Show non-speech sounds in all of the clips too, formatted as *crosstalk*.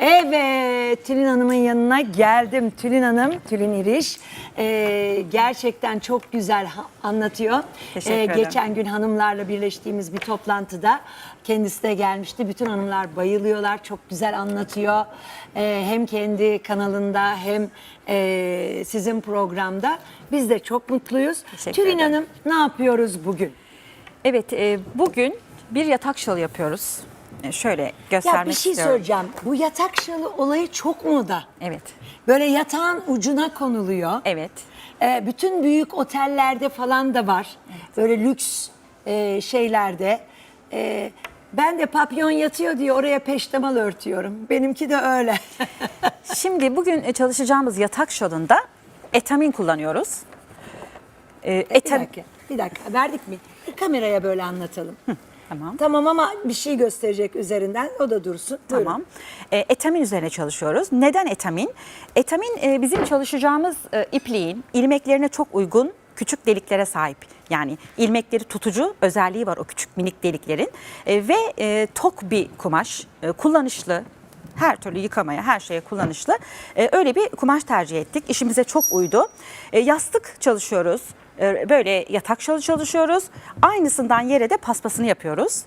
Evet, Tülin Hanım'ın yanına geldim. Tülin Hanım, Tülin İriş ee, gerçekten çok güzel anlatıyor. Teşekkür ederim. Geçen gün hanımlarla birleştiğimiz bir toplantıda kendisi de gelmişti. Bütün hanımlar bayılıyorlar, çok güzel anlatıyor. Ee, hem kendi kanalında hem ee, sizin programda. Biz de çok mutluyuz. Teşekkür Tülin ederim. Hanım ne yapıyoruz bugün? Evet, e, bugün bir yatak şalı yapıyoruz. E, şöyle göstermek Ya bir şey istiyorum. söyleyeceğim. Bu yatak şalı olayı çok moda. Evet, Böyle yatağın ucuna konuluyor. evet. Ee, bütün büyük otellerde falan da var. Böyle lüks e, şeylerde. Ee, ben de papyon yatıyor diye oraya peştemal örtüyorum. Benimki de öyle. *laughs* Şimdi bugün e, çalışacağımız yatak şalında etamin kullanıyoruz. E, bir etam- dakika, bir dakika. Verdik mi? Kameraya böyle anlatalım. Tamam. Tamam ama bir şey gösterecek üzerinden. O da dursun. Buyurun. Tamam. E, etamin üzerine çalışıyoruz. Neden etamin? Etamin e, bizim çalışacağımız e, ipliğin ilmeklerine çok uygun küçük deliklere sahip. Yani ilmekleri tutucu özelliği var o küçük minik deliklerin. E, ve e, tok bir kumaş, e, kullanışlı, her türlü yıkamaya, her şeye kullanışlı. E, öyle bir kumaş tercih ettik. İşimize çok uydu. E, yastık çalışıyoruz. E, böyle yatak çalışıyoruz. Aynısından yere de paspasını yapıyoruz.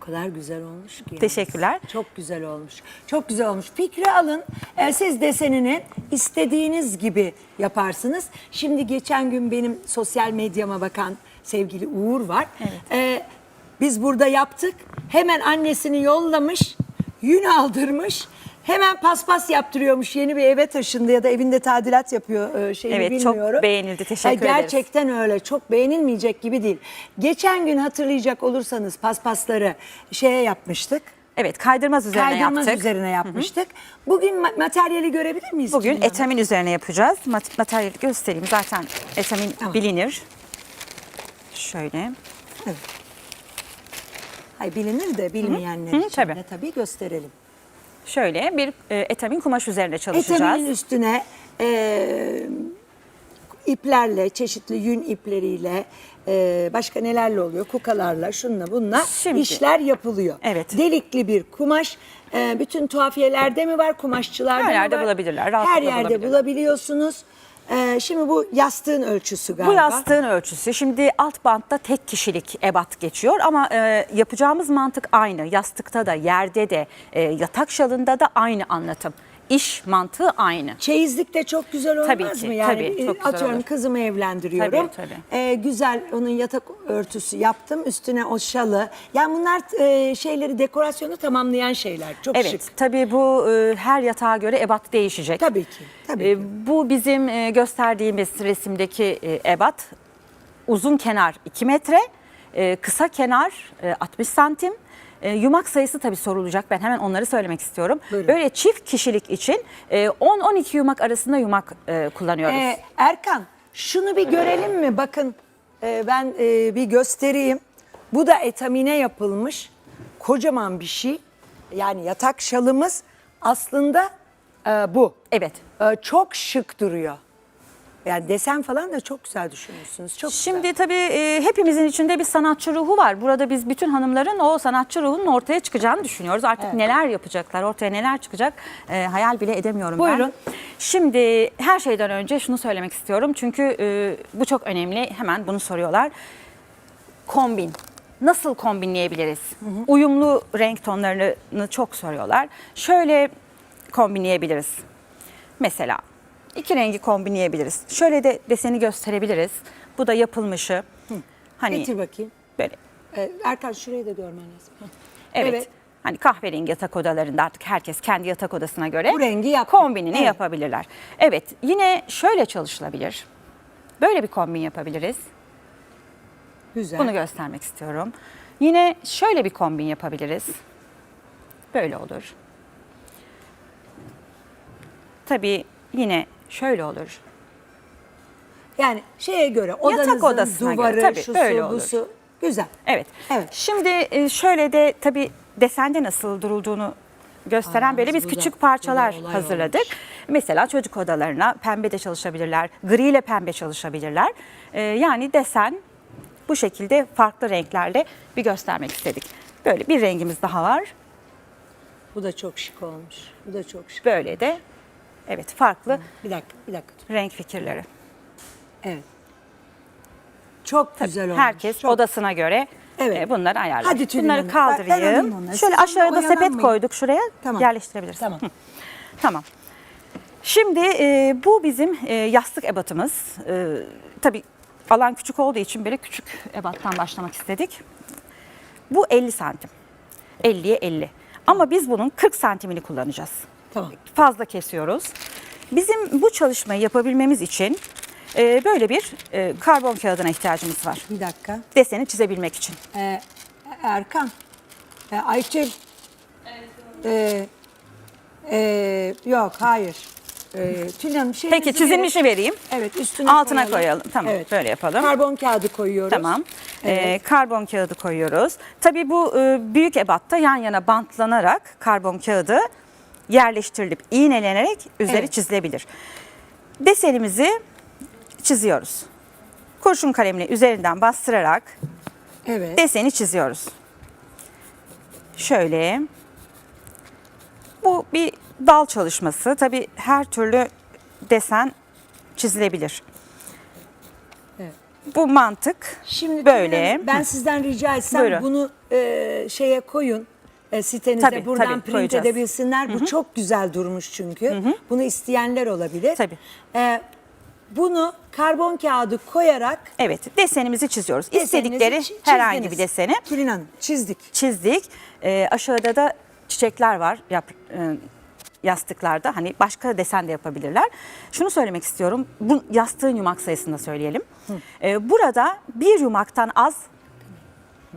Kadar güzel olmuş ki. Teşekkürler. Çok güzel olmuş. Çok güzel olmuş. Fikri alın. Ee, siz desenini istediğiniz gibi yaparsınız. Şimdi geçen gün benim sosyal medyama bakan sevgili Uğur var. Ee, biz burada yaptık. Hemen annesini yollamış. Yün aldırmış. Hemen paspas yaptırıyormuş. Yeni bir eve taşındı ya da evinde tadilat yapıyor e, şeyini Evet, çok bilmiyorum. beğenildi. Teşekkür ederiz. Gerçekten öyle. Çok beğenilmeyecek gibi değil. Geçen gün hatırlayacak olursanız paspasları şeye yapmıştık. Evet kaydırmaz üzerine Kaydırmaz yaptık. üzerine yapmıştık. Bugün ma- materyali görebilir miyiz? Bugün Hanım? etamin üzerine yapacağız. Mat- materyali göstereyim. Zaten etamin Tamam. bilinir. Şöyle. Hayır, bilinir de bilmeyenler Hı, için tabii. de tabii gösterelim. Şöyle bir e, etamin kumaş üzerine çalışacağız. Etaminin üstüne e, iplerle, çeşitli yün ipleriyle, e, başka nelerle oluyor? Kukalarla, şunla bunla Şimdi- işler yapılıyor. Evet. Delikli bir kumaş. e, bütün tuhafiyelerde mi var, kumaşçılarda Her mı yerde var? bulabilirler, rahatlıkla Her yerde bulabilirler. bulabiliyorsunuz. E, şimdi bu yastığın ölçüsü galiba. Bu yastığın ölçüsü. Şimdi alt bantta tek kişilik ebat geçiyor ama e, yapacağımız mantık aynı. Yastıkta da, yerde de, e, yatak şalında da aynı anlatım. İş mantığı aynı. Çeyizlik de çok güzel olmaz Tabii mı? ki, Yani tabii, bir- çok güzel atıyorum olur. kızımı evlendiriyorum. Tabii, tabii. Ee, güzel onun yatak örtüsü yaptım. Üstüne o şalı. Yani bunlar e, şeyleri dekorasyonu tamamlayan şeyler. Çok Evet, şık. tabii bu e, her yatağa göre ebat değişecek. Tabii ki. Tabii E, ki. bu bizim e, gösterdiğimiz resimdeki e, ebat uzun kenar 2 metre, e, kısa kenar e, 60 santim. E, yumak sayısı tabii sorulacak. Ben hemen onları söylemek istiyorum. Buyurun. Böyle çift kişilik için e, 10-12 yumak arasında yumak e, kullanıyoruz. Ee, Erkan şunu bir görelim mi? Bakın e, ben e, bir göstereyim. Bu da etamine yapılmış kocaman bir şey. Yani yatak şalımız aslında e, bu. evet. E, çok şık duruyor. Yani desen falan da çok güzel düşünmüşsünüz. Çok güzel. Şimdi tabii e, hepimizin içinde bir sanatçı ruhu var. Burada biz bütün hanımların o sanatçı ruhunun ortaya çıkacağını düşünüyoruz. Artık neler yapacaklar, ortaya neler çıkacak e, hayal bile edemiyorum Buyurun. ben. Şimdi her şeyden önce şunu söylemek istiyorum. Çünkü e, bu çok önemli. Hemen bunu soruyorlar. Kombin. Nasıl kombinleyebiliriz? Uyumlu renk tonlarını çok soruyorlar. Şöyle kombinleyebiliriz. Mesela iki rengi kombinleyebiliriz. Şöyle de deseni gösterebiliriz. Bu da yapılmışı. Hani Getir bakayım. böyle Ee, Erkan şurayı da görmen lazım. Evet. Evet. Hani kahverengi yatak odalarında artık herkes kendi yatak odasına göre Bu rengi yaptık. kombinini Evet. yapabilirler. Evet, yine şöyle çalışılabilir. Böyle bir kombin yapabiliriz. Güzel. Bunu göstermek istiyorum. Yine şöyle bir kombin yapabiliriz. Böyle olur. Tabii yine şöyle olur. yani şeye göre odanızın odasına göre, duvarı, tabii, şusu, öyle olur. busu. Güzel. Evet. Evet. Şimdi e, şöyle de tabii desende nasıl durulduğunu gösteren Aa, böyle biz bu da- küçük parçalar bu da olay hazırladık. Mesela çocuk odalarına pembe de çalışabilirler, gri ile pembe çalışabilirler. E, yani desen bu şekilde farklı renklerle bir göstermek istedik. Böyle bir rengimiz daha var. Bu da çok şık olmuş. Bu da çok şık. Böyle de evet farklı Bir dakika, bir dakika. renk fikirleri. Evet. Çok güzel olmuş. Herkes çok. odasına göre Evet. e, bunları ayarlar. Hadi Tülin bunları Hanım, ben- ben alayım kaldırayım. onları. Şöyle Siz aşağıda onunla sepet oyalanmayın. koyduk şuraya Tamam. yerleştirebiliriz. Tamam. Tamam. Şimdi e, bu bizim e, yastık ebatımız. E, tabii alan küçük olduğu için böyle küçük ebattan başlamak istedik. Bu 50 santim. 50'ye 50. Ama biz bunun 40 santimini kullanacağız. Tamam. Fazla kesiyoruz. Bizim bu çalışmayı yapabilmemiz için e, böyle bir e, karbon kağıdına ihtiyacımız var. Bir dakika. Deseni çizebilmek için. Ee, Erkan. Ee, Ayçil. Ee, ee, yok, hayır. Ee, Tülin Hanım şeyinizi Peki çizilmişi vereyim. Evet, üstüne Altına koyalım. Tamam, böyle yapalım. Karbon kağıdı koyuyoruz. Tamam. Evet. Ee, karbon kağıdı koyuyoruz. Tabii bu e, büyük ebatta yan yana bantlanarak karbon kağıdı yerleştirilip iğnelenerek üzeri Evet. çizilebilir. Desenimizi çiziyoruz. Kurşun kalemle üzerinden bastırarak evet. deseni çiziyoruz. Şöyle. Bu bir dal çalışması. Tabii her türlü desen çizilebilir. Evet. Bu mantık Şimdi böyle. Ben sizden rica etsem Buyurun. bunu e, şeye koyun. E, sitenize Tabii, buradan tabii, print koyacağız. edebilsinler. Bu çok güzel durmuş çünkü. Bunu isteyenler olabilir. Tabii. E, bunu karbon kağıdı koyarak Evet, desenimizi çiziyoruz. deseninizi İstedikleri çi- herhangi çizdiniz. bir deseni Tülin Hanım çizdik. çizdik. Ee, aşağıda da çiçekler var yap, e, yastıklarda. Hani başka desen de yapabilirler. Şunu söylemek istiyorum. Bu yastığın yumak sayısını da söyleyelim. Ee, burada bir yumaktan az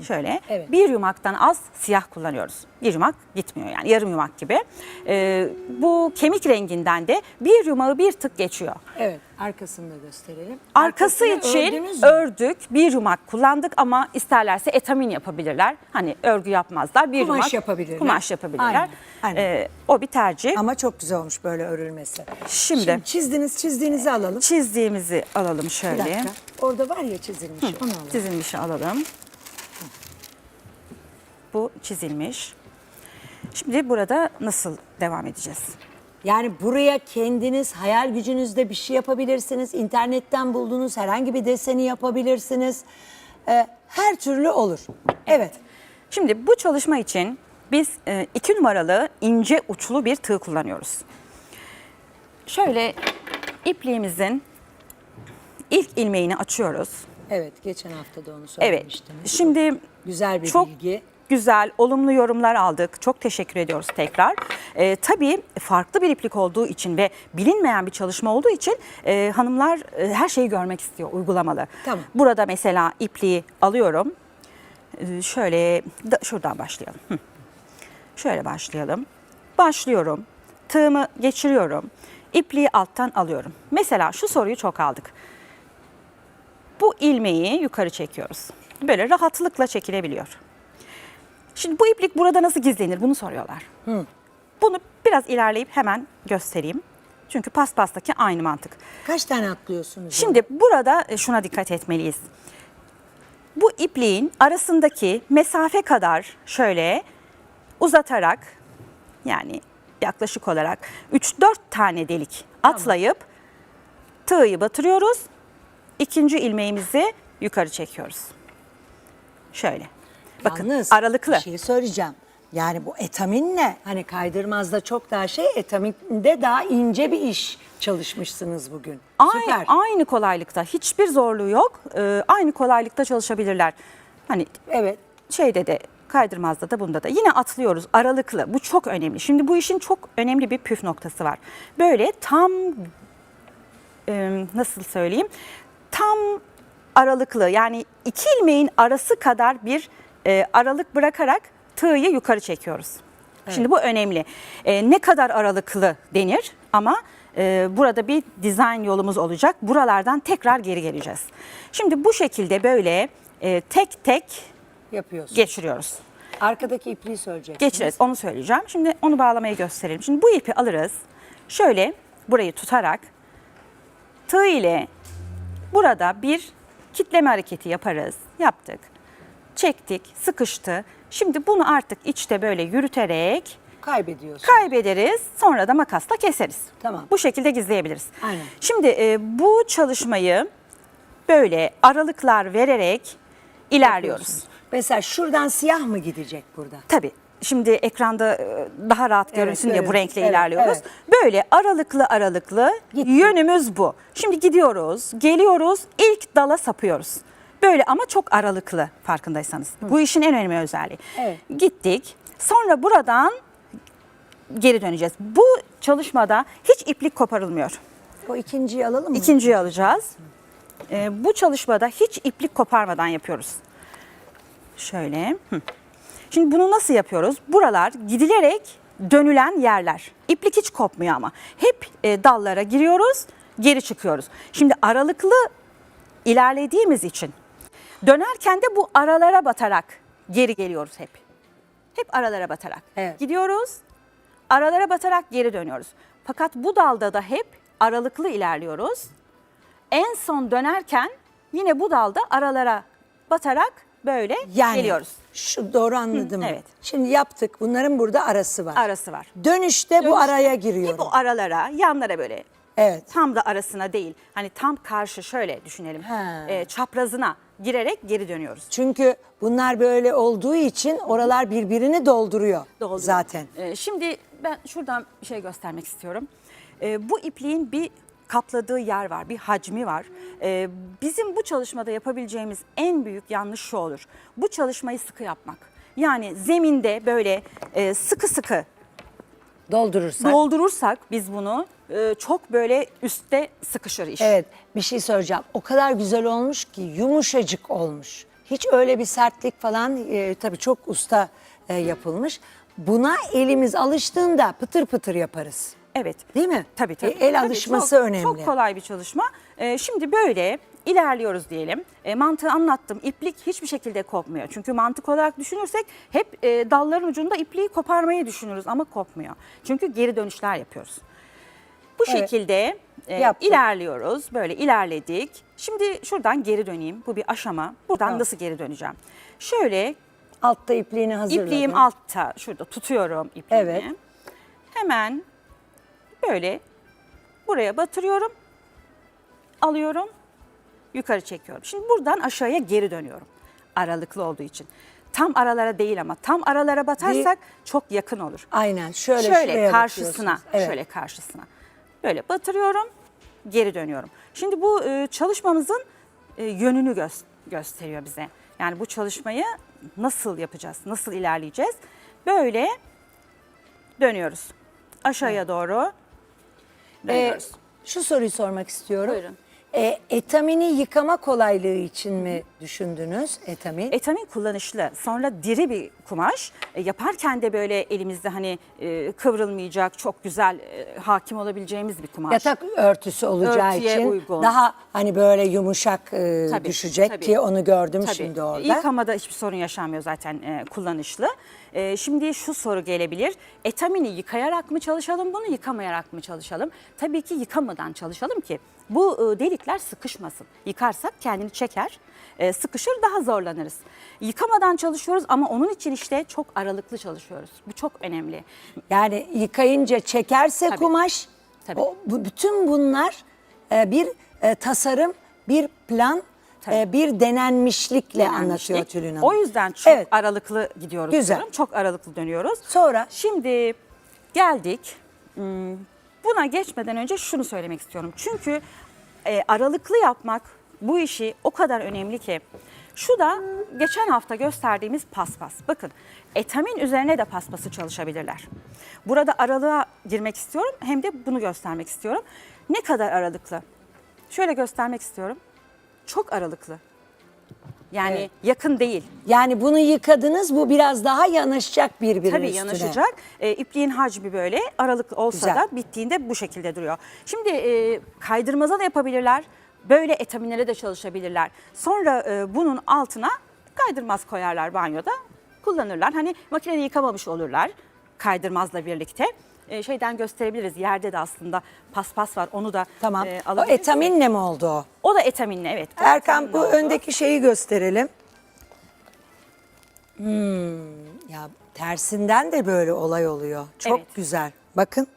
Şöyle Evet. bir yumaktan az siyah kullanıyoruz. Bir yumak gitmiyor yani yarım yumak gibi. Ee, bu kemik renginden de bir yumağı bir tık geçiyor. Evet arkasını da gösterelim. Arkası Arkasını için ördük, bir yumak kullandık ama isterlerse etamin yapabilirler. Hani örgü yapmazlar, bir Kumaş yumak yapabilirler. Kumaş yapabilirler. Aynen, aynen. Ee, o bir tercih. Ama çok güzel olmuş böyle örülmesi. Şimdi- çizdiniz çizdiğinizi alalım. Çizdiğimizi alalım Bir şöyle. dakika. Orada var ya çizilmiş onu alalım. Çizilmişi alalım. Bu çizilmiş. Şimdi burada nasıl devam edeceğiz? Yani buraya kendiniz hayal gücünüzde bir şey yapabilirsiniz. İnternetten bulduğunuz herhangi bir deseni yapabilirsiniz. Ee, her türlü olur. Evet. Şimdi bu çalışma için biz e, iki numaralı ince uçlu bir tığ kullanıyoruz. Şöyle ipliğimizin ilk ilmeğini açıyoruz. Evet, geçen hafta da onu Evet. söylemiştiniz. Şimdi Güzel bir çok bilgi. Güzel, olumlu yorumlar aldık. Çok teşekkür ediyoruz tekrar. Ee, tabii farklı bir iplik olduğu için ve bilinmeyen bir çalışma olduğu için e, hanımlar e, her şeyi görmek istiyor, uygulamalı. Tamam. Burada mesela ipliği alıyorum. Ee, şöyle da, şuradan başlayalım. Hı. Şöyle başlayalım. Başlıyorum. Tığımı geçiriyorum. İpliği alttan alıyorum. Mesela şu soruyu çok aldık. Bu ilmeği yukarı çekiyoruz. Böyle rahatlıkla çekilebiliyor. Şimdi bu iplik burada nasıl gizlenir bunu soruyorlar. Bunu biraz ilerleyip hemen göstereyim. Çünkü paspastaki aynı mantık. Kaç tane atlıyorsunuz? Şimdi burada e, şuna dikkat etmeliyiz. Bu ipliğin arasındaki mesafe kadar şöyle uzatarak yani yaklaşık olarak 3-4 tane delik atlayıp tığı batırıyoruz. İkinci ilmeğimizi yukarı çekiyoruz. Şöyle. Bakın Yalnız aralıklı. Bir şey söyleyeceğim. Yani bu etaminle hani kaydırmazda çok daha şey etaminde daha ince bir iş çalışmışsınız bugün. Süper. Aynı, aynı kolaylıkta hiçbir zorluğu yok. Ee, aynı kolaylıkta çalışabilirler. Hani Evet. şeyde de kaydırmazda da bunda da yine atlıyoruz aralıklı. Bu çok önemli. Şimdi bu işin çok önemli bir püf noktası var. Böyle tam e, nasıl söyleyeyim? Tam aralıklı yani iki ilmeğin arası kadar bir e, aralık bırakarak tığı yukarı çekiyoruz. Şimdi bu önemli. E, ne kadar aralıklı denir ama e, burada bir dizayn yolumuz olacak. Buralardan tekrar geri geleceğiz. Şimdi bu şekilde böyle e, tek tek Yapıyorsun. geçiriyoruz. Arkadaki ipliği söyleyeceksiniz. Geçiriz onu söyleyeceğim. Şimdi onu bağlamayı gösterelim. Şimdi bu ipi alırız. Şöyle burayı tutarak tığ ile burada bir kitleme hareketi yaparız. Yaptık. Çektik, sıkıştı. Şimdi bunu artık içte böyle yürüterek Kaybediyorsun. Kaybederiz sonra da makasla keseriz. Tamam. Bu şekilde gizleyebiliriz. Aynen. Şimdi e, bu çalışmayı böyle aralıklar vererek ilerliyoruz. Mesela şuradan siyah mı gidecek burada? Tabii. Şimdi ekranda e, daha rahat görünsün diye bu renkle Evet, ilerliyoruz. evet. Böyle aralıklı aralıklı Gitti. yönümüz bu. Şimdi gidiyoruz, geliyoruz, ilk dala sapıyoruz. Böyle ama çok aralıklı farkındaysanız. Bu işin en önemli özelliği. Evet. Gittik. Sonra buradan geri döneceğiz. Bu çalışmada hiç iplik koparılmıyor. O ikinciyi alalım mı? İkinciyi alacağız. Ee, bu çalışmada hiç iplik koparmadan yapıyoruz. Şöyle. hı. Şimdi bunu nasıl yapıyoruz? Buralar gidilerek dönülen yerler. İplik hiç kopmuyor ama. Hep e, dallara giriyoruz, geri çıkıyoruz. Şimdi aralıklı ilerlediğimiz için dönerken de bu aralara batarak geri geliyoruz hep. Hep aralara batarak. Evet. Gidiyoruz, aralara batarak geri dönüyoruz. Fakat bu dalda da hep aralıklı ilerliyoruz. En son dönerken yine bu dalda aralara batarak böyle Yani geliyoruz. şu doğru anladım. Hı, evet. Şimdi yaptık. Bunların burada arası var. Arası var. Dönüşte, bu Dönüşte araya Hep giriyorum. bu aralara, yanlara böyle Evet. tam da arasına değil. Hani tam karşı şöyle düşünelim. Ha. e, çaprazına girerek geri dönüyoruz. Çünkü bunlar böyle olduğu için oralar birbirini dolduruyor, Dolduruyor. zaten. Ee, şimdi ben şuradan bir şey göstermek istiyorum. Ee, bu ipliğin bir kapladığı yer var, bir hacmi var. Ee, bizim bu çalışmada yapabileceğimiz en büyük yanlış şu olur. Bu çalışmayı sıkı yapmak. Yani zeminde böyle e, sıkı sıkı Doldurursak. doldurursak biz bunu e, çok böyle üstte sıkışır iş. Evet bir şey söyleyeceğim. O kadar güzel olmuş ki yumuşacık olmuş. Hiç öyle bir sertlik falan e, tabii çok usta e, yapılmış. Buna elimiz alıştığında pıtır pıtır yaparız. Evet. Değil mi? Tabii tabii. E, el Tabii, alışması çok, önemli. Çok kolay bir çalışma. Ee, şimdi böyle ilerliyoruz diyelim. E, mantığı anlattım. İplik hiçbir şekilde kopmuyor. Çünkü mantık olarak düşünürsek hep e, dalların ucunda ipliği koparmayı düşünürüz ama kopmuyor. Çünkü geri dönüşler yapıyoruz. Bu Evet. şekilde e, Yaptık. ilerliyoruz. Böyle ilerledik. Şimdi şuradan geri döneyim. Bu bir aşama. Buradan Evet. nasıl geri döneceğim? Şöyle Altta ipliğini hazırladım. İpliğim altta. Şurada tutuyorum ipliğimi. Evet. Hemen böyle buraya batırıyorum. Alıyorum. Yukarı çekiyorum. Şimdi buradan aşağıya geri dönüyorum. Aralıklı olduğu için. Tam aralara değil ama tam aralara batarsak çok yakın olur. Aynen şöyle şöyle şuraya karşısına. Evet. şöyle karşısına. Böyle batırıyorum, geri dönüyorum. Şimdi bu e, çalışmamızın e, yönünü gö- gösteriyor bize. Yani bu çalışmayı nasıl yapacağız, nasıl ilerleyeceğiz? Böyle dönüyoruz. Aşağıya doğru Ee, dönüyoruz. şu soruyu sormak istiyorum. Buyurun. Ee, etamini yıkama kolaylığı için mi düşündünüz etamin? Etamin kullanışlı. Sonra diri bir kumaş. E, yaparken de böyle elimizde hani e, kıvrılmayacak, çok güzel e, hakim olabileceğimiz bir kumaş. Yatak örtüsü olacağı Örtüye için uygun. daha hani böyle yumuşak e, Tabii, düşecek tabii. ki onu gördüm Tabii. şimdi orada. Yıkamada hiçbir sorun yaşanmıyor zaten e, kullanışlı. E, şimdi şu soru gelebilir. Etamini yıkayarak mı çalışalım bunu yıkamayarak mı çalışalım? Tabii ki yıkamadan çalışalım ki bu e, delikler sıkışmasın. Yıkarsak kendini çeker, e, sıkışır daha zorlanırız. Yıkamadan çalışıyoruz ama onun için işte çok aralıklı çalışıyoruz. Bu çok önemli. Yani yıkayınca çekerse Tabii. kumaş, Tabii. o, bu, bütün bunlar e, bir e, tasarım, bir plan. E, bir denenmişlikle anlatıyor Denenmişlik. Tülin Hanım. O yüzden çok Evet. aralıklı gidiyoruz. Güzel. diyorum. Çok aralıklı dönüyoruz. Sonra? Şimdi geldik. Hmm, Buna geçmeden önce şunu söylemek istiyorum. Çünkü e, aralıklı yapmak bu işi o kadar önemli ki. Şu da geçen hafta gösterdiğimiz paspas. Bakın etamin üzerine de paspası çalışabilirler. Burada aralığa girmek istiyorum hem de bunu göstermek istiyorum. Ne kadar aralıklı? Şöyle göstermek istiyorum. Çok aralıklı. Yani Evet. yakın değil. Yani bunu yıkadınız bu biraz daha yanaşacak birbirinin Tabii üstüne. yanaşacak. E, ipliğin hacmi böyle aralıklı olsa Güzel. da bittiğinde bu şekilde duruyor. Şimdi e, kaydırmaza da yapabilirler. Böyle etaminlere de çalışabilirler. Sonra e, bunun altına kaydırmaz koyarlar banyoda. Kullanırlar. Hani makinede yıkamamış olurlar kaydırmazla birlikte. E, şeyden gösterebiliriz. Yerde de aslında paspas var. Onu da Tamam. e, o alabiliriz. etaminle mi oldu o? O da etaminle evet. O Erkan bu oldu. öndeki şeyi gösterelim. Hmm, ya tersinden de böyle olay oluyor. Çok Evet. güzel. Bakın.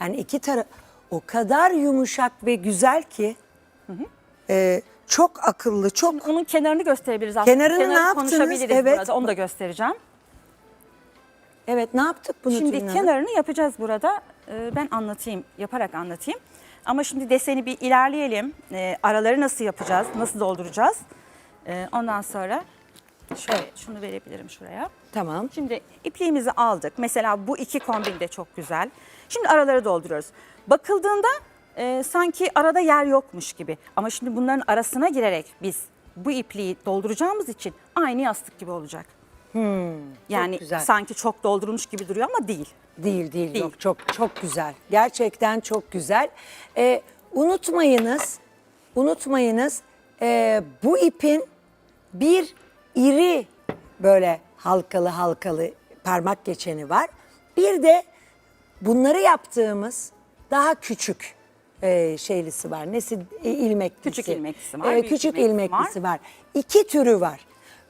Yani iki taraf o kadar yumuşak ve güzel ki e, çok akıllı, çok Onun kenarını gösterebiliriz aslında. Kenarını ne yaptınız? konuşabiliriz Evet. burada. Onu da göstereceğim. Evet ne yaptık bunu Şimdi Tülin Hanım? kenarını yapacağız burada. Ee, Ben anlatayım, yaparak anlatayım. Ama şimdi deseni bir ilerleyelim. Ee, Araları nasıl yapacağız, nasıl dolduracağız? Ee, Ondan sonra şöyle şunu verebilirim şuraya. Tamam. Şimdi ipliğimizi aldık. Mesela bu iki kombin de çok güzel. Şimdi araları dolduruyoruz. Bakıldığında e, sanki arada yer yokmuş gibi. Ama şimdi bunların arasına girerek biz bu ipliği dolduracağımız için aynı yastık gibi olacak. Yani güzel. sanki çok doldurulmuş gibi duruyor ama değil. Değil, değil Değil. yok çok çok güzel. Gerçekten çok güzel. Ee, unutmayınız, unutmayınız ee, bu ipin bir iri böyle halkalı halkalı parmak geçeni var. Bir de bunları yaptığımız daha küçük ee, şeylisi var. Nesi e, ilmeklisi. Küçük ilmeklisi var, Ee, büyük küçük ilmeklisi ilmeklisi var. İki türü var.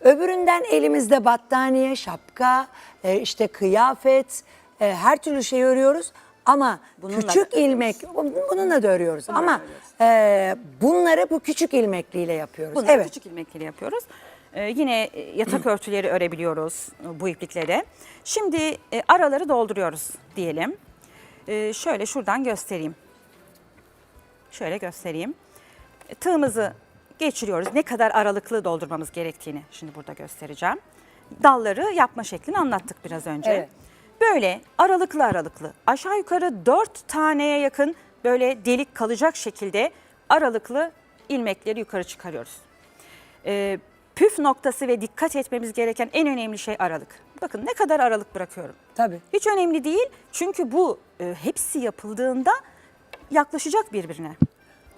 Öbüründen elimizde battaniye, şapka, e, işte kıyafet, e, her türlü şey örüyoruz. Ama Bununla küçük ilmek, bununla da örüyoruz. Bununla Ama e, bunları bu küçük ilmekliyle yapıyoruz. Bunları evet. küçük ilmekleri yapıyoruz. Ee, yine e, yatak örtüleri örebiliyoruz e, bu iplikle de. Şimdi e, araları dolduruyoruz diyelim. Ee, şöyle şuradan göstereyim. Şöyle göstereyim. E, Tığımızı geçiriyoruz. Ne kadar aralıklı doldurmamız gerektiğini şimdi burada göstereceğim. Dalları yapma şeklini anlattık biraz önce. Evet. Böyle aralıklı aralıklı aşağı yukarı dört taneye yakın böyle delik kalacak şekilde aralıklı ilmekleri yukarı çıkarıyoruz. Ee, püf noktası ve dikkat etmemiz gereken en önemli şey aralık. Bakın ne kadar aralık bırakıyorum. Tabii. Hiç önemli değil çünkü bu e, hepsi yapıldığında yaklaşacak birbirine.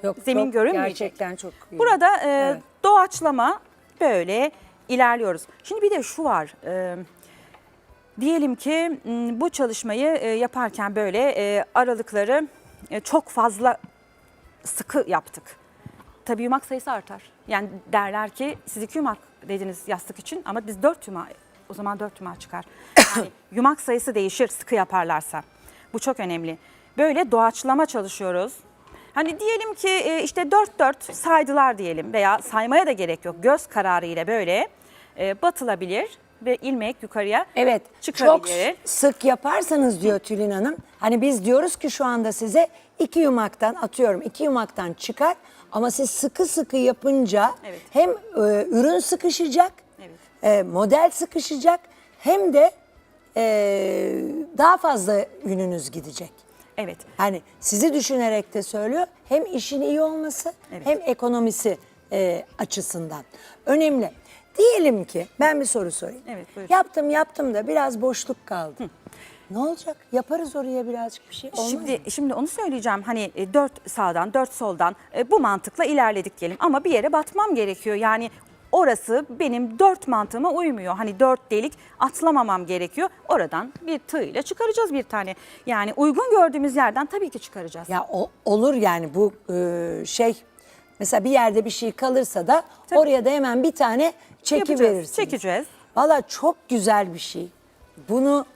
Yok, Zemin çok- görünmeyecek. Gerçekten çok iyi. Burada e, Evet. doğaçlama böyle ilerliyoruz. Şimdi bir de şu var. e, diyelim ki bu çalışmayı e, yaparken böyle e, aralıkları e, çok fazla sıkı yaptık. Tabii yumak sayısı artar. Yani derler ki siz iki yumak dediniz yastık için ama biz dört yumak o zaman dört yumak çıkar. *coughs* Yani yumak sayısı değişir sıkı yaparlarsa. Bu çok önemli. Böyle doğaçlama çalışıyoruz. Hani diyelim ki e, işte dört dört saydılar diyelim veya saymaya da gerek yok. Göz kararı ile böyle e, batılabilir ve ilmek yukarıya Evet. Çok çıkabilir. sık yaparsanız diyor Tülin Hanım. Hani biz diyoruz ki şu anda size iki yumaktan atıyorum. iki yumaktan çıkar ama siz sıkı sıkı yapınca Evet. hem e, ürün sıkışacak, Evet. e, model sıkışacak hem de e, daha fazla ününüz gidecek. Evet. Hani sizi düşünerek de söylüyor. Hem işin iyi olması Evet. hem ekonomisi e, açısından. Önemli. Diyelim ki ben bir soru sorayım. Evet, buyurun. Yaptım yaptım da biraz boşluk kaldı. Ne olacak? Yaparız oraya birazcık bir şey. Olmaz mı? Şimdi şimdi onu söyleyeceğim. Hani e, dört sağdan, dört soldan e, bu mantıkla ilerledik diyelim. Ama bir yere batmam gerekiyor. Yani orası benim dört mantığıma uymuyor. Hani dört delik atlamamam gerekiyor. Oradan bir tığ ile çıkaracağız bir tane. Yani uygun gördüğümüz yerden tabii ki çıkaracağız. Ya o- olur yani bu e, şey mesela bir yerde bir şey kalırsa da oraya da hemen bir tane çeki Yapacağız, verirsiniz. çekeceğiz. Valla çok güzel bir şey. Bunu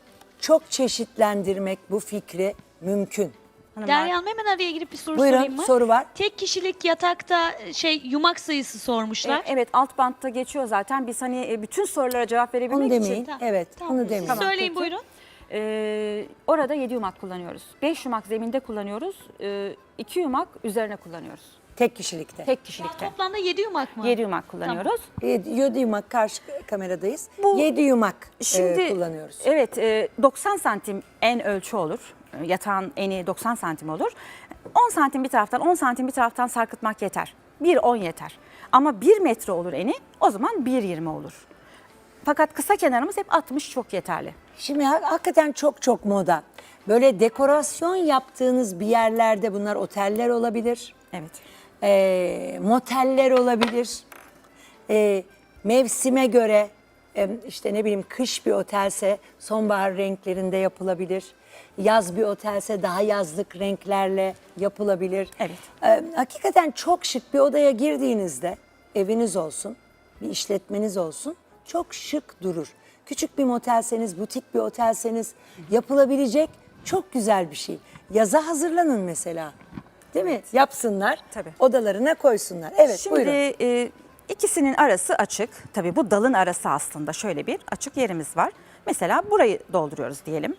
çok çeşitlendirmek bu fikri mümkün. Hanımlar. Derya Hanım hemen araya girip bir soru Buyurun, sorayım mı? soru var. Tek kişilik yatakta şey yumak sayısı sormuşlar. E, evet alt bantta geçiyor zaten. Biz hani e, bütün sorulara cevap verebilmek Onu için. demeyin. Tamam, Evet, tamam. onu demeyin. Siz Söyleyin peki. buyurun. Ee, orada 7 yumak kullanıyoruz. 5 yumak zeminde kullanıyoruz. 2 yumak üzerine kullanıyoruz. Tek kişilikte. Tek kişilikte. Toplamda 7 yumak mı? 7 yumak kullanıyoruz. Yedi, yedi yumak karşı kameradayız. Bu- Yedi yumak e, Şimdi kullanıyoruz. Evet e, 90 santim en ölçü olur. E, Yatağın eni 90 santim olur. 10 santim bir taraftan 10 santim bir taraftan sarkıtmak yeter. 1.10 yeter. Ama 1 metre olur eni o zaman 1.20 olur. Fakat kısa kenarımız hep 60 çok yeterli. Şimdi ha- hakikaten çok çok moda. Böyle dekorasyon yaptığınız bir yerlerde bunlar oteller olabilir. Evet. E, moteller olabilir. E, mevsime göre e, işte ne bileyim kış bir otelse sonbahar renklerinde yapılabilir. Yaz bir otelse daha yazlık renklerle yapılabilir. Evet. E, hakikaten çok şık bir odaya girdiğinizde eviniz olsun, bir işletmeniz olsun çok şık durur. küçük bir motelseniz, butik bir otelseniz yapılabilecek çok güzel bir şey. Yaza hazırlanın mesela. Değil mi? Yapsınlar. Tabii. Odalarına koysunlar. Evet Şimdi buyurun. e, ikisinin arası açık. Tabii bu dalın arası aslında şöyle bir açık yerimiz var. Mesela burayı dolduruyoruz diyelim.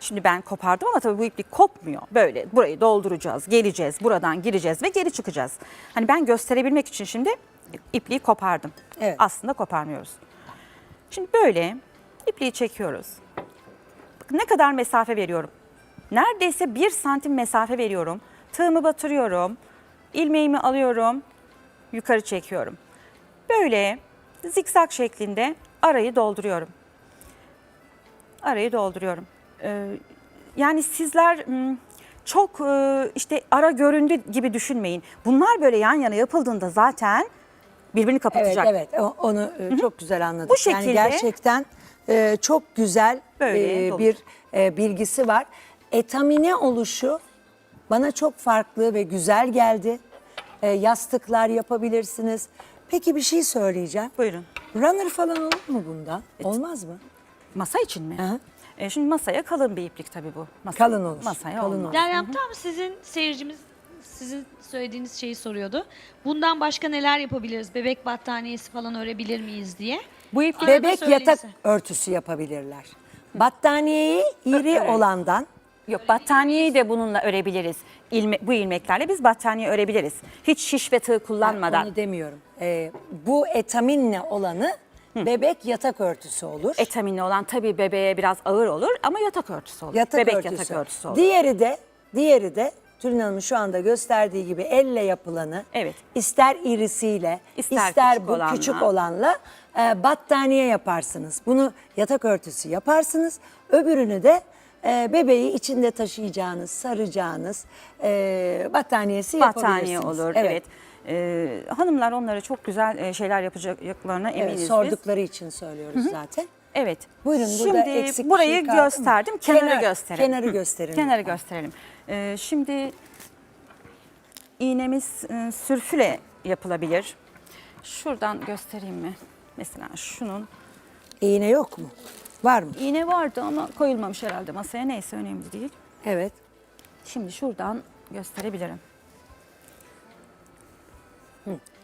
Şimdi ben kopardım ama tabii bu iplik kopmuyor. Böyle burayı dolduracağız, geleceğiz, buradan gireceğiz ve geri çıkacağız. Hani ben gösterebilmek için şimdi ipliği kopardım. Evet. Aslında koparmıyoruz. Şimdi böyle ipliği çekiyoruz. Bakın ne kadar mesafe veriyorum. Neredeyse bir santim mesafe veriyorum. Tığımı batırıyorum. ilmeğimi alıyorum. Yukarı çekiyorum. Böyle zikzak şeklinde arayı dolduruyorum. Arayı dolduruyorum. Ee, yani sizler hmm, çok e, işte ara göründü gibi düşünmeyin. Bunlar böyle yan yana yapıldığında zaten birbirini Evet kapatacak. evet o- onu e, çok güzel anladık. Bu şekilde- yani gerçekten e, çok güzel Böyle bir e, bilgisi var. Etamine oluşu bana çok farklı ve güzel geldi. E, yastıklar yapabilirsiniz. Peki bir şey söyleyeceğim. Buyurun. Runner falan olur mu bundan? Olmaz mı? Masa için mi? Hı hı. E, şimdi masaya kalın bir iplik tabii bu. Masa, Kalın olur, Masaya kalın olmaz. olur. Deryam tam sizin seyircimiz sizin söylediğiniz şeyi soruyordu. Bundan başka neler yapabiliriz? Bebek battaniyesi falan örebilir miyiz diye. Bu iplik Arada Bebek yatak örtüsü yapabilirler. Battaniyeyi iri olandan Yok battaniyeyi de bununla örebiliriz. İlme, bu ilmeklerle biz battaniye örebiliriz. Hiç şiş ve tığ kullanmadan. onu demiyorum. E, bu etaminle olanı bebek yatak örtüsü olur. Etaminli olan tabii bebeğe biraz ağır olur ama yatak örtüsü olur. yatak Bebek örtüsü. yatak örtüsü olur. Diğeri de diğeri de Tülin Hanım'ın şu anda gösterdiği gibi elle yapılanı Evet. ister irisiyle İster ister, küçük bu olanla. küçük olanla e, battaniye yaparsınız. Bunu yatak örtüsü yaparsınız. Öbürünü de e, bebeği içinde taşıyacağınız, saracağınız e, battaniyesi Battaniye yapabilirsiniz. olur. Evet. Ee, hanımlar onlara çok güzel e, şeyler yapacaklarına Evet, eminiz biz. sordukları için söylüyoruz zaten. Evet. Buyurun Şimdi burada eksik bir burayı şey kaldı mı? gösterdim. Kenarı Kenar- gösterelim. kenarı Hı, gösterin Kenarı lütfen. gösterelim. Ee, şimdi iğnemiz e, sürfüle yapılabilir. Şuradan göstereyim mi? Mesela şunun İğne yok mu? Var mı? iğne vardı ama koyulmamış herhalde masaya. Neyse önemli değil. Evet. Şimdi şuradan gösterebilirim.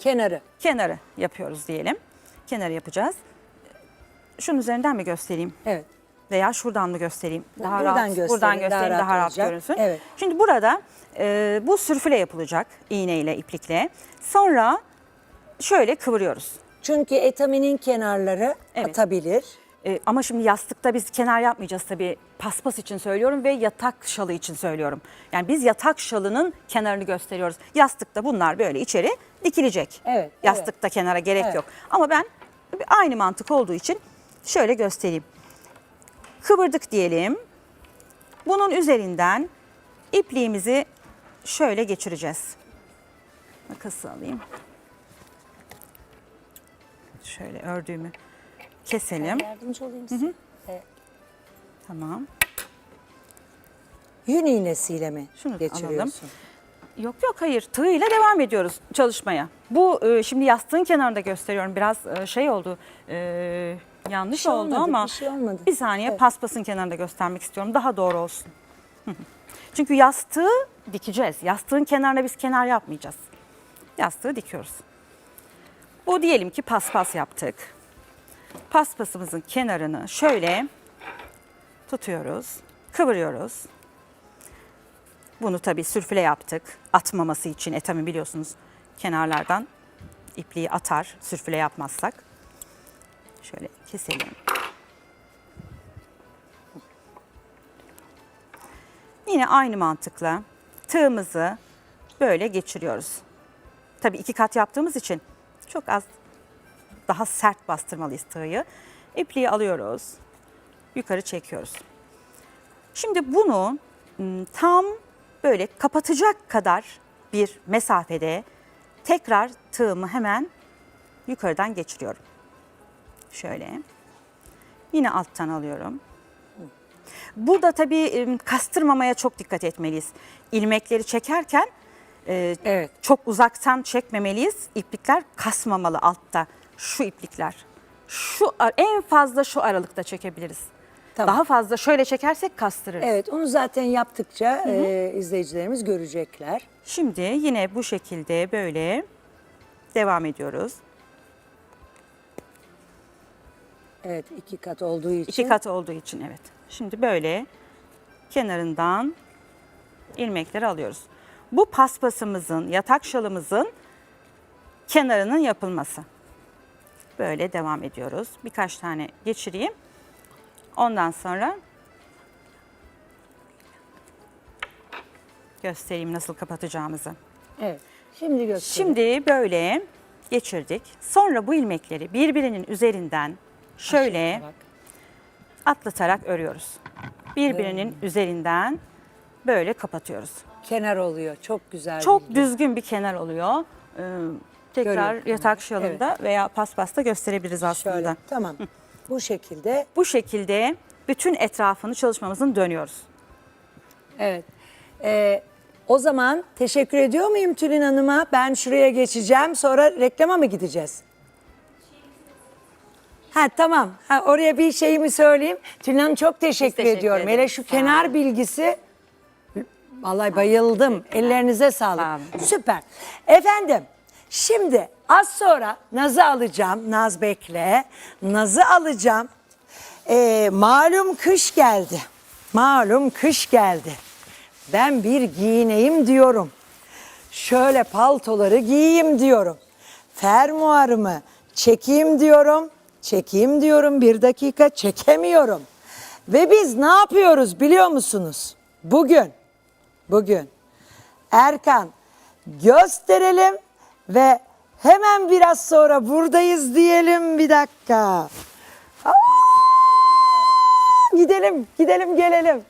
Kenarı. Kenarı yapıyoruz diyelim. Kenarı yapacağız. Şunun üzerinden mi göstereyim? Evet. Veya şuradan mı göstereyim? Daha Buradan rahat. gösterin, buradan daha göstereyim rahat daha rahat, görünsün. Evet. Şimdi burada e, bu sürfüle yapılacak iğneyle, iplikle. Sonra şöyle kıvırıyoruz. Çünkü etaminin kenarları Evet. atabilir. E, ama şimdi yastıkta biz kenar yapmayacağız tabii. Paspas için söylüyorum ve yatak şalı için söylüyorum. Yani biz yatak şalının kenarını gösteriyoruz. Yastıkta bunlar böyle içeri dikilecek. Evet, Yastıkta kenara gerek Evet. yok. Ama ben aynı mantık olduğu için şöyle göstereyim. Kıvırdık diyelim. Bunun üzerinden ipliğimizi şöyle geçireceğiz. Makası alayım. Şöyle ördüğümü keselim. Yardımcı olayım size. Tamam. Yün iğnesiyle mi Şunu geçiriyorsun? Yok yok hayır tığıyla devam ediyoruz çalışmaya. Bu e, şimdi yastığın kenarında gösteriyorum biraz e, şey oldu e, yanlış şey oldu olmadı, ama bir şey olmadı. bir saniye Evet. paspasın kenarında göstermek istiyorum daha doğru olsun. *laughs* Çünkü yastığı dikeceğiz yastığın kenarına biz kenar yapmayacağız. Yastığı dikiyoruz. Bu diyelim ki paspas yaptık. Paspasımızın kenarını şöyle tutuyoruz, kıvırıyoruz. Bunu tabii sürfüle yaptık. Atmaması için etamin biliyorsunuz kenarlardan ipliği atar sürfüle yapmazsak. Şöyle keselim. Yine aynı mantıkla tığımızı böyle geçiriyoruz. Tabii iki kat yaptığımız için çok az daha sert bastırmalıyız tığı. İpliği alıyoruz. Yukarı çekiyoruz. Şimdi bunu m, tam böyle kapatacak kadar bir mesafede tekrar tığımı hemen yukarıdan geçiriyorum. Şöyle. Yine alttan alıyorum. Burada tabii e, kastırmamaya çok dikkat etmeliyiz. İlmekleri çekerken e, Evet. çok uzaktan çekmemeliyiz. İplikler kasmamalı altta. Şu iplikler. şu en fazla şu aralıkta çekebiliriz. Tamam. Daha fazla şöyle çekersek kastırırız. Evet onu zaten yaptıkça e, izleyicilerimiz görecekler. Şimdi yine bu şekilde böyle devam ediyoruz. Evet iki kat olduğu için. İki kat olduğu için evet. Şimdi böyle kenarından ilmekleri alıyoruz. Bu paspasımızın, yatak şalımızın kenarının yapılması. Böyle devam ediyoruz. Birkaç tane geçireyim. Ondan sonra göstereyim nasıl kapatacağımızı. Evet. Şimdi gösterin. Şimdi böyle geçirdik. Sonra bu ilmekleri birbirinin üzerinden şöyle atlatarak örüyoruz. Birbirinin üzerinden böyle kapatıyoruz. Kenar oluyor. Çok güzel. Çok bilgi. düzgün bir kenar oluyor. Ee, tekrar Görüyorum. yatak şalında veya paspasta gösterebiliriz aslında. Şöyle. Tamam. Bu şekilde. Bu şekilde bütün etrafını çalışmamızın dönüyoruz. Evet. Ee, o zaman teşekkür ediyor muyum Tülin Hanım'a? Ben şuraya geçeceğim. Sonra reklama mı gideceğiz? Ha tamam. Ha, oraya bir şeyimi söyleyeyim. Tülin Hanım çok teşekkür, teşekkür ediyorum. ederiz. Hele şu Sağ kenar bilgisi Vallahi bayıldım. Ellerinize sağlık. Sağ olun. Süper. Efendim şimdi az sonra Naz'ı alacağım. Naz bekle. Naz'ı alacağım. Ee, malum kış geldi. Malum kış geldi. Ben bir giyineyim diyorum. Şöyle paltoları giyeyim diyorum. Fermuarımı çekeyim diyorum. Çekeyim diyorum bir dakika çekemiyorum. Ve biz ne yapıyoruz biliyor musunuz? Bugün, bugün Erkan gösterelim ve hemen biraz sonra buradayız diyelim bir dakika. Aa! Gidelim, gidelim, gelelim.